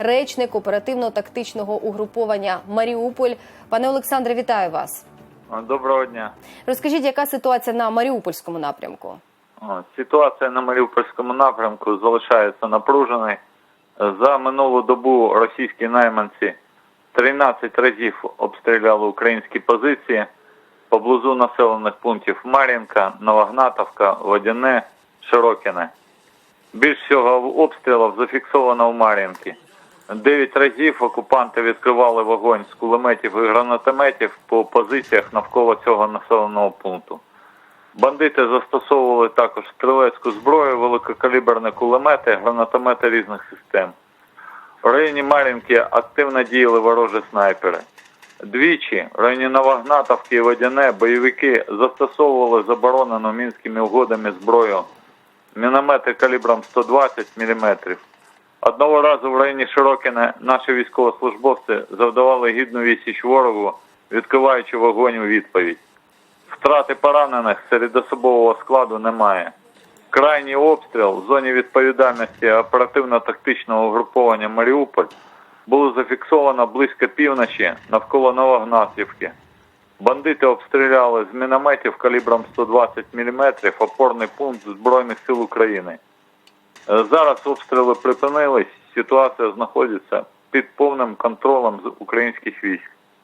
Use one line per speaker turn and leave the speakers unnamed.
речник оперативно-тактичного угруповання Маріуполь. Пане Олександре, вітаю вас.
Доброго дня.
Розкажіть, яка ситуація на Маріупольському напрямку?
Ситуація на Маріупольському напрямку залишається напруженою. За минулу добу російські найманці 13 разів обстріляли українські позиції поблизу населених пунктів Мар'їнка, Новогнатовка, Водяне, Широкіне. Більш всього обстрілів зафіксовано в Мар'їнці. Дев'ять разів окупанти відкривали вогонь з кулеметів і гранатометів по позиціях навколо цього населеного пункту. Бандити застосовували також стрілецьку зброю, великокаліберні кулемети, гранатомети різних систем. В районі Мар'їнки активно діяли ворожі снайпери. Двічі в районі Новогнатовки і Водяне бойовики застосовували заборонену мінськими угодами зброю міномети калібром 120 мм. Одного разу в районі Широкіне наші військовослужбовці завдавали гідну відсіч ворогу, відкриваючи вогонь у відповідь. Втрати поранених серед особового складу немає. Крайній обстріл в зоні відповідальності оперативно-тактичного угруповання Маріуполь було зафіксовано близько півночі навколо Новогнатівки. Бандити обстріляли з мінометів калібром 120 мм опорний пункт Збройних сил України. Е, Зараз обстріли припинились, ситуація знаходиться під повним контролем з українських військ.